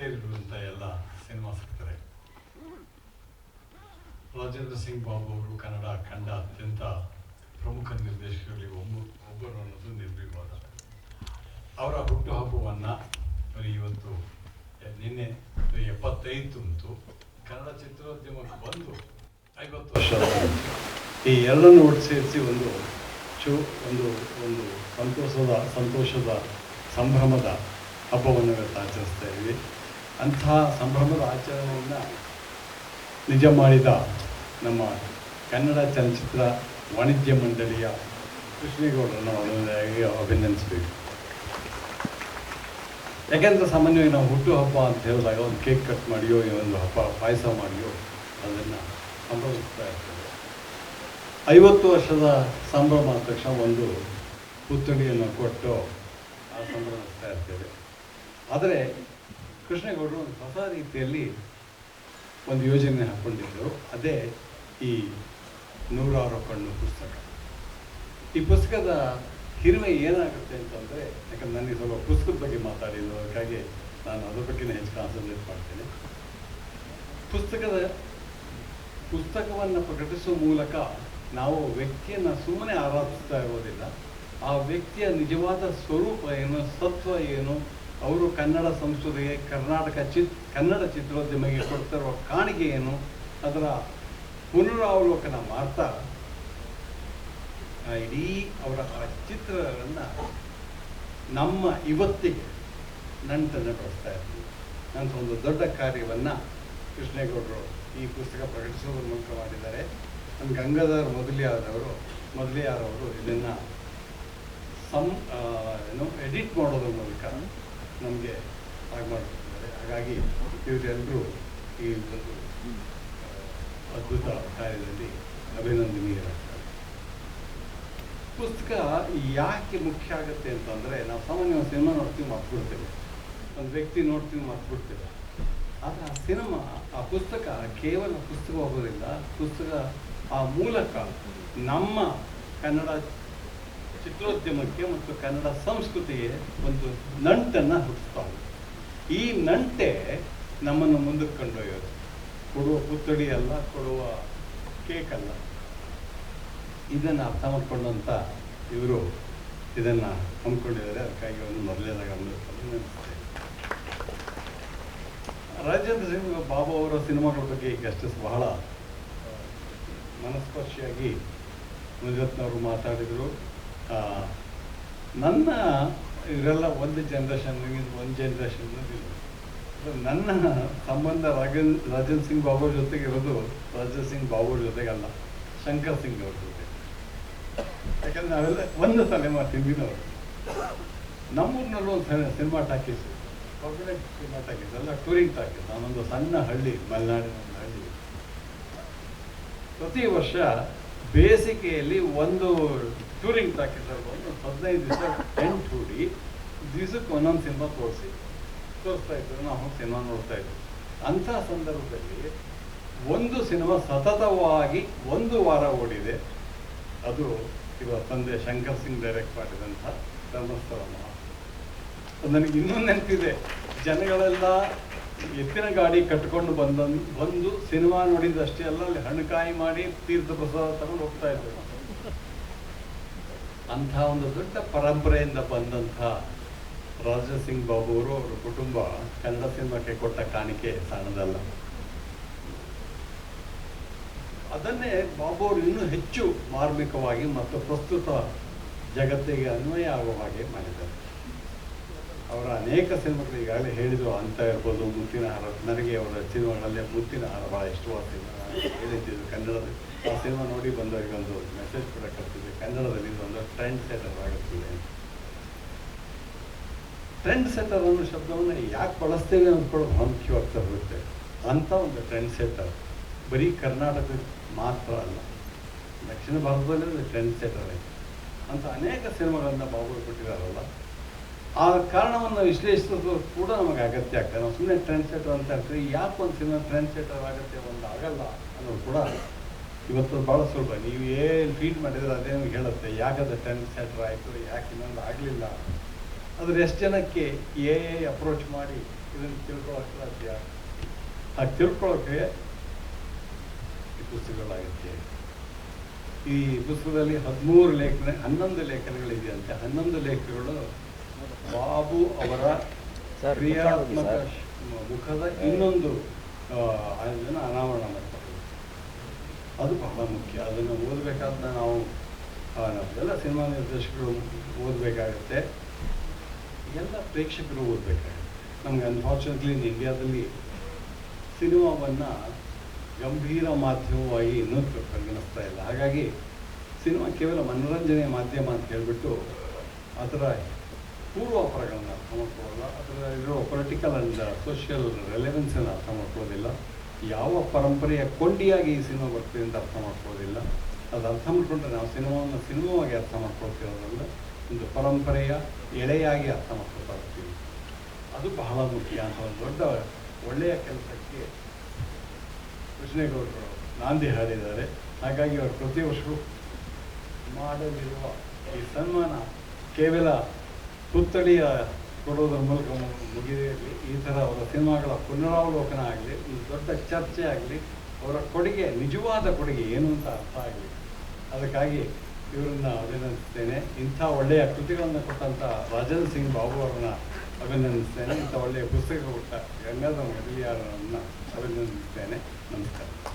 ಸೇರಿರುವಂಥ ಎಲ್ಲ ಸಿನಿಮಾ ಸಿಗ್ತಾರೆ ರಾಜೇಂದ್ರ ಸಿಂಗ್ ಬಾಬು ಅವರು ಕನ್ನಡ ಕಂಡ ಅತ್ಯಂತ ಪ್ರಮುಖ ನಿರ್ದೇಶಕರಲ್ಲಿ ಒಬ್ಬ ಒಬ್ಬರು ಅನ್ನೋದು ನಿರ್ವಿವಾದ. ಅವರ ಹುಟ್ಟುಹಬ್ಬವನ್ನು ಇವತ್ತು ನಿನ್ನೆ ಎಪ್ಪತ್ತೈದು ಕನ್ನಡ ಚಿತ್ರೋದ್ಯಮಕ್ಕೆ ಬಂದು ಐವತ್ತು ವರ್ಷ ಈ ಎರಡನ್ನು ಒಟ್ಟು ಸೇರಿಸಿ ಒಂದು ಚು, ಒಂದು ಒಂದು ಸಂತೋಷದ ಸಂತೋಷದ ಸಂಭ್ರಮದ ಹಬ್ಬವನ್ನು ಇವತ್ತು ಆಚರಿಸ್ತಾ ಇದ್ದೀವಿ ಅಂತಹ ಸಂಭ್ರಮದ ಆಚರಣೆಯನ್ನು ನಿಜ ಮಾಡಿದ ನಮ್ಮ ಕನ್ನಡ ಚಲನಚಿತ್ರ ವಾಣಿಜ್ಯ ಮಂಡಳಿಯ ಕೃಷ್ಣೇಗೌಡರನ್ನು ಮೊದಲನೇದಾಗಿ ಅಭಿನಂದಿಸಬೇಕು. ಯಾಕೆಂದರೆ ಸಾಮಾನ್ಯವಾಗಿ ನಾವು ಹುಟ್ಟುಹಬ್ಬ ಅಂತ ಹೇಳಿದಾಗ ಒಂದು ಕೇಕ್ ಕಟ್ ಮಾಡಿಯೋ ಒಂದು ಹಬ್ಬ ಪಾಯಸ ಮಾಡಿಯೋ ಅದನ್ನು ಸಂಭ್ರಮಿಸ್ತಾ ಇರ್ತೇವೆ. ಐವತ್ತು ವರ್ಷದ ಸಂಭ್ರಮ ಆದ ತಕ್ಷಣ ಒಂದು ಪುತ್ಥಳಿಯನ್ನು ಕೊಟ್ಟು ಆ ಸಂಭ್ರಮಿಸ್ತಾ ಇರ್ತೇವೆ. ಆದರೆ ಕೃಷ್ಣೇಗೌಡರು ಒಂದು ಹೊಸ ರೀತಿಯಲ್ಲಿ ಒಂದು ಯೋಜನೆ ಹಾಕ್ಕೊಂಡಿದ್ದರು ಅದೇ ಈ ನೂರಾರು ಕಣ್ಣು ಪುಸ್ತಕ. ಈ ಪುಸ್ತಕದ ಹಿರಿಮೆ ಏನಾಗುತ್ತೆ ಅಂತಂದರೆ, ಯಾಕಂದ್ರೆ ನನಗೆ ಸ್ವಲ್ಪ ಪುಸ್ತಕದ ಬಗ್ಗೆ ಮಾತಾಡಿದ್ದು ಅದಕ್ಕಾಗಿ ನಾನು ಅದರ ಬಗ್ಗೆನೇ ಹೆಚ್ಚು ಕಾನ್ಸಂಟ್ರೇಟ್ ಮಾಡ್ತೇನೆ. ಪುಸ್ತಕದ, ಪುಸ್ತಕವನ್ನು ಪ್ರಕಟಿಸುವ ಮೂಲಕ ನಾವು ವ್ಯಕ್ತಿಯನ್ನು ಸುಮ್ಮನೆ ಆರಾಧಿಸ್ತಾ ಇರೋದಿಲ್ಲ. ಆ ವ್ಯಕ್ತಿಯ ನಿಜವಾದ ಸ್ವರೂಪ ಏನು, ಸತ್ವ ಏನು ಅವರು ಕನ್ನಡ ಸಂಸ್ಕೃತಿಗೆ ಕರ್ನಾಟಕ ಚಿತ್, ಕನ್ನಡ ಚಿತ್ರೋದ್ಯಮಿಗೆ ಕೊಡ್ತಿರುವ ಏನು ಅದರ ಪುನರಾವಲೋಕನ ಮಾಡ್ತಾ ಇಡೀ ಅವರ ಆ ಚಿತ್ರಗಳನ್ನು ನಮ್ಮ ಇವತ್ತಿಗೆ ನಂಟನ್ನು ಬಳಸ್ತಾ ಇರ್ತೀವಿ ಅಂತ ಒಂದು ದೊಡ್ಡ ಕಾರ್ಯವನ್ನು ಕೃಷ್ಣೇಗೌಡರು ಈ ಪುಸ್ತಕ ಪ್ರಕಟಿಸೋದ್ರ ಮೂಲಕ ಮಾಡಿದ್ದಾರೆ. ನಮ್ಮ ಗಂಗಾಧರ್ ಮೊದಲಿಯಾದವರು, ಮೊದಲಿಯಾರವರು ಇದನ್ನು ಸಂ ಏನು ಎಡಿಟ್ ಮಾಡೋದ್ರ ಮೂಲಕ ನಮಗೆ ಹಾಗೆ ಮಾಡ್ತಿದ್ದಾರೆ. ಹಾಗಾಗಿ ಇವರೆಲ್ಲರೂ ಈ ಒಂದು ಅದ್ಭುತ ಕಾರ್ಯದಲ್ಲಿ ಅಭಿನಂದನೀಯರಾಗ್ತಾರೆ. ಪುಸ್ತಕ ಯಾಕೆ ಮುಖ್ಯ ಆಗುತ್ತೆ ಅಂತಂದರೆ, ನಾವು ಸಾಮಾನ್ಯ ಸಿನಿಮಾ ನೋಡ್ತೀವಿ, ಮರ್ತ್ಬಿಡ್ತೇವೆ. ಒಂದು ವ್ಯಕ್ತಿ ನೋಡ್ತೀವಿ, ಮರ್ತ್ಬಿಡ್ತೇವೆ. ಆದರೆ ಆ ಸಿನಿಮಾ, ಆ ಪುಸ್ತಕ ಕೇವಲ ಪುಸ್ತಕವಾಗೋದಿಲ್ಲ ಪುಸ್ತಕ ಆ ಮೂಲಕ ನಮ್ಮ ಕನ್ನಡ ಚಿತ್ರೋದ್ಯಮಕ್ಕೆ ಮತ್ತು ಕನ್ನಡ ಸಂಸ್ಕೃತಿಗೆ ಒಂದು ನಂಟನ್ನು ಹುಟ್ಟಿಸ್ತಾವೆ ಈ ನಂಟೆ ನಮ್ಮನ್ನು ಮುಂದಕ್ಕೆ ಕೊಂಡೊಯ್ಯೋದು. ಕೊಡುವ ಪುತ್ಥಳಿ ಅಲ್ಲ, ಕೊಡುವ ಕೇಕ್ ಅಲ್ಲ. ಇದನ್ನು ಅರ್ಥ ಮಾಡಿಕೊಂಡಂತ ಇವರು ಇದನ್ನು ಹಮ್ಮಿಕೊಂಡಿದ್ದಾರೆ. ಅದಕ್ಕಾಗಿ ಒಂದು ಮೊದಲೇದಾಗ ಅಭಿನಂದಿಸ್ತೇನೆ ರಾಜೇಂದ್ರ ಸಿಂಗ್, ಬಾಬು ಅವರ ಸಿನಿಮಾಗಳ ಬಗ್ಗೆ ಈಗ ಅಷ್ಟೇ ಬಹಳ ಮನಸ್ಪರ್ಶಿಯಾಗಿ ಮಂಜುರತ್ನವರು ಮಾತಾಡಿದರು. ನನ್ನ ಇವರೆಲ್ಲ ಒಂದು ಜನ್ರೇಷನ್ ಒಂದು ಜನ್ರೇಷನ್ ನನ್ನ ಸಂಬಂಧ ರಾಜನ್ ರಾಜನ್ ಸಿಂಗ್ ಬಾಬು ಜೊತೆಗೆ ಇರೋದು ರಾಜನ್ ಸಿಂಗ್ ಬಾಬು ಜೊತೆಗಲ್ಲ ಶಂಕರ್ ಸಿಂಗ್ ಅವ್ರ ಜೊತೆ ಯಾಕಂದ್ರೆ ನಾವೆಲ್ಲ ಒಂದು ತಲೆಮಾರು ಹಿಂದಿನವರು ನಮ್ಮೂರಿನಲ್ಲೂ ಒಂದು ಸಿನಿಮಾ ಟಾಕೀಸ್ ಹೊರಗಡೆ ಸಿನಿಮಾ ಟಾಕೀಸ್ ಎಲ್ಲ ಟೂರಿಂಗ್ ಟಾಕೀಸ್ ನಾನೊಂದು ಸಣ್ಣ ಹಳ್ಳಿ, ಮಲೆನಾಡಿನ ಹಳ್ಳಿ. ಪ್ರತಿ ವರ್ಷ ಬೇಸಿಗೆಯಲ್ಲಿ ಒಂದು ಟೂರಿಂಗ್ ಟಾಕೀಸಲ್ಲಿ ಬಂದು ಹದಿನೈದು ದಿವಸ ಟೆಂಟ್ ಹೂಡಿ ದಿವಸಕ್ಕೆ ಒಂದೊಂದು ಸಿನಿಮಾ ತೋರಿಸಿ ತೋರಿಸ್ತಾ ಇದ್ರು ನಾವು ಸಿನಿಮಾ ನೋಡ್ತಾ ಇದ್ವಿ. ಅಂಥ ಸಂದರ್ಭದಲ್ಲಿ ಒಂದು ಸಿನಿಮಾ ಸತತವಾಗಿ ಒಂದು ವಾರ ಓಡಿದೆ. ಅದು ಇವ ತಂದೆ ಶಂಕರ್ ಸಿಂಗ್ ಡೈರೆಕ್ಟ್ ಮಾಡಿದಂಥ ಧರ್ಮಸ್ಥಳ ನನಗೆ ಇನ್ನೂ ನೆನಪಿದೆ. ಜನಗಳೆಲ್ಲ ಎತ್ತಿನ ಗಾಡಿ ಕಟ್ಕೊಂಡು ಬಂದ, ಬಂದು ಸಿನಿಮಾ ನೋಡಿದಷ್ಟೇ ಅಲ್ಲ, ಅಲ್ಲಿ ಹಣ್ಣುಕಾಯಿ ಮಾಡಿ ತೀರ್ಥ ಪ್ರಸಾದ ತಗೊಂಡು ಹೋಗ್ತಾ ಇದ್ರು. ಅಂಥ ಒಂದು ದೊಡ್ಡ ಪರಂಪರೆಯಿಂದ ಬಂದಂಥ ರಾಜ ಸಿಂಗ್ ಬಾಬು ಅವರು ಅವರ ಕುಟುಂಬ ಕನ್ನಡ ಸಿನಿಮಾಕ್ಕೆ ಕೊಟ್ಟ ಕಾಣಿಕೆ ಸಣ್ಣದಲ್ಲ ಅದನ್ನೇ ಬಾಬು ಅವರು ಇನ್ನೂ ಹೆಚ್ಚು ಮಾರ್ಮಿಕವಾಗಿ ಮತ್ತು ಪ್ರಸ್ತುತ ಜಗತ್ತಿಗೆ ಅನ್ವಯ ಆಗುವ ಹಾಗೆ ಮಾಡಿದ್ದಾರೆ. ಅವರ ಅನೇಕ ಸಿನಿಮಾಗಳು ಈಗಾಗಲೇ ಹೇಳಿದ್ರು, ಅಂತ ಇರ್ಬೋದು, ಮುತ್ತಿನ ಹಾರ. ನನಗೆ ಅವರ ಸಿನಿಮಾಗಳಲ್ಲಿ ಮುತ್ತಿನ ಹಾರ ಭಾಳ ಇಷ್ಟವಾದ ಸಿನಿಮಾ. ಕನ್ನಡದಲ್ಲಿ. ಕನ್ನಡದ ಆ ಸಿನಿಮಾ ನೋಡಿ ಬಂದವರಿಗೆ ಒಂದು ಮೆಸೇಜ್ ಕೂಡ ಕಳ್ತಿದೆ ಕನ್ನಡದಲ್ಲಿ ಒಂದು ಟ್ರೆಂಡ್ ಸೆಟರ್ ಆಗುತ್ತಿದೆ ಅಂತ. ಟ್ರೆಂಡ್ ಸೆಟರ್ ಅನ್ನೋ ಶಬ್ದವನ್ನು ಯಾಕೆ ಬಳಸ್ತೇವೆ ಅಂದ್ಕೊಳ್ಳೋ ಮುಖ್ಯವಾಗ್ತಾ ಹೋಗುತ್ತೆ ಅಂಥ ಒಂದು ಟ್ರೆಂಡ್ ಸೆಟರ್ ಬರೀ ಕರ್ನಾಟಕ ಮಾತ್ರ ಅಲ್ಲ, ದಕ್ಷಿಣ ಭಾರತದಲ್ಲಿ ಟ್ರೆಂಡ್ ಸೆಟರ್ ಐತೆ. ಅಂತ ಅನೇಕ ಸಿನಿಮಾಗಳನ್ನು ಬಾಬು ಕೊಟ್ಟಿದ್ದಾರಲ್ಲ ಆ ಕಾರಣವನ್ನು ವಿಶ್ಲೇಷಿಸೋದು ಕೂಡ ನಮಗೆ ಅಗತ್ಯ ಆಗ್ತದೆ. ನಾವು ಸುಮ್ಮನೆ ಟ್ರೆಂಡ್ ಅಂತ ಹೇಳ್ತೀವಿ. ಯಾಕೆ ಒಂದು ಸಿನಿಮಾ ಟ್ರೆಂಡ್ ಆಗುತ್ತೆ ಒಂದು ಆಗಲ್ಲ ಅನ್ನೋದು ಕೂಡ ಇವತ್ತು ಭಾಳ ಸುಲಭ. ನೀವು ಏನು ಫೀಡ್ ಮಾಡಿದ್ರೆ ಅದೇನು ಹೇಳುತ್ತೆ. ಯಾಕದು ಟ್ರೆಂಡ್ ಸೆಟರ್ ಆಯಿತು, ಯಾಕೆ ಇನ್ನೊಂದು ಆಗಲಿಲ್ಲ? ಅದ್ರ ಎಷ್ಟು ಜನಕ್ಕೆ ಎ ಅಪ್ರೋಚ್ ಮಾಡಿ ಇದನ್ನು ತಿಳ್ಕೊಳ್ಳೋಕೆ ಸಾಧ್ಯ? ಆ ತಿಳ್ಕೊಳ್ಳೋಕೆ ಈ ಪುಸ್ತಕಗಳಾಗುತ್ತೆ. ಈ ಪುಸ್ತಕದಲ್ಲಿ ಹದಿಮೂರು ಲೇಖನ, ಹನ್ನೊಂದು ಲೇಖನಗಳಿದೆಯಂತೆ ಹನ್ನೊಂದು ಲೇಖನಗಳು ಬಾಬು ಅವರ ಕ್ರಿಯಾತ್ಮಕ ಮುಖದ ಇನ್ನೊಂದು ಅದನ್ನು ಅನಾವರಣ ಮಾಡ್ತಾರೆ. ಅದು ಬಹಳ ಮುಖ್ಯ. ಅದನ್ನು ಓದಬೇಕಾದ ನಾವು ಎಲ್ಲ ಸಿನಿಮಾ ನಿರ್ದೇಶಕರು ಓದಬೇಕಾಗುತ್ತೆ. ಎಲ್ಲ ಪ್ರೇಕ್ಷಕರು ಓದಬೇಕಾಗುತ್ತೆ. ನಮ್ಗೆ ಅನ್ಫಾರ್ಚುನೇಟ್ಲಿ ಇನ್ ಇಂಡಿಯಾದಲ್ಲಿ ಸಿನಿಮಾವನ್ನು ಗಂಭೀರ ಮಾಧ್ಯಮವಾಗಿ ಇನ್ನೂ ಪರಿಗಣಿಸ್ತಾ ಇಲ್ಲ. ಹಾಗಾಗಿ ಸಿನಿಮಾ ಕೇವಲ ಮನೋರಂಜನೆಯ ಮಾಧ್ಯಮ ಅಂತ ಹೇಳ್ಬಿಟ್ಟು ಅದರ ಪೂರ್ವಾಪರಗಳನ್ನು ಅರ್ಥ ಮಾಡ್ಕೊಳ್ಳೋಲ್ಲ. ಅದರ ಇರೋ ಪೊಲಿಟಿಕಲ್ ಆ್ಯಂಡ್ ಸೋಷಿಯಲ್ ರೆಲೆವೆನ್ಸನ್ನು ಅರ್ಥ ಮಾಡ್ಕೊಳ್ಳೋದಿಲ್ಲ. ಯಾವ ಪರಂಪರೆಯ ಕೊಂಡಿಯಾಗಿ ಈ ಸಿನಿಮಾ ಬರ್ತಿದೆ ಅಂತ ಅರ್ಥ ಮಾಡ್ಕೊಳ್ಳೋದಿಲ್ಲ. ಅದು ಅರ್ಥ ಮಾಡ್ಕೊಂಡ್ರೆ ನಾವು ಸಿನಿಮಾವನ್ನು ಸಿನಿಮಾವಾಗಿ ಅರ್ಥ ಮಾಡ್ಕೊಳ್ತಿರೋದ್ರಿಂದ ಒಂದು ಪರಂಪರೆಯ ಎಳೆಯಾಗಿ ಅರ್ಥ ಮಾಡ್ಕೊಳ್ತಾ ಇರ್ತೀವಿ. ಅದು ಬಹಳ ಮುಖ್ಯ ಅಂತ ಒಂದು ದೊಡ್ಡ ಒಳ್ಳೆಯ ಕೆಲಸಕ್ಕೆ ಕೃಷ್ಣೇಗೌಡರು ನಾಂದಿ ಹಾಡಿದ್ದಾರೆ. ಹಾಗಾಗಿ ಅವರು ಪ್ರತಿ ವರ್ಷವೂ ಮಾಡಲಿರುವ ಈ ಸನ್ಮಾನ ಕೇವಲ ಪುತ್ಥಳಿಯ ಕೊಡೋದ್ರ ಮೂಲಕ ಮು- ಮುಗಿದೇ ಈ ಥರ ಅವರ ಸಿನಿಮಾಗಳ ಪುನರಾವಲೋಕನ ಆಗಲಿ ಒಂದು ದೊಡ್ಡ ಚರ್ಚೆ ಆಗಲಿ, ಅವರ ಕೊಡುಗೆ, ನಿಜವಾದ ಕೊಡುಗೆ ಏನು ಅಂತ ಅರ್ಥ ಆಗಲಿ. ಅದಕ್ಕಾಗಿ ಇವರನ್ನ ಅಭಿನಂದಿಸ್ತೇನೆ. ಇಂಥ ಒಳ್ಳೆಯ ಕೃತಿಗಳನ್ನು ಕೊಟ್ಟಂಥ ರಾಜೇಂದ್ರ ಸಿಂಗ್ ಬಾಬು ಅವರನ್ನ ಅಭಿನಂದಿಸ್ತೇನೆ. ಇಂಥ ಒಳ್ಳೆಯ ಪುಸ್ತಕ ಕೊಟ್ಟ ಗಂಗಾಧರ ಮೊದಲಿಯಾರರನ್ನು ಅಭಿನಂದಿಸ್ತೇನೆ. ನಮಸ್ಕಾರ.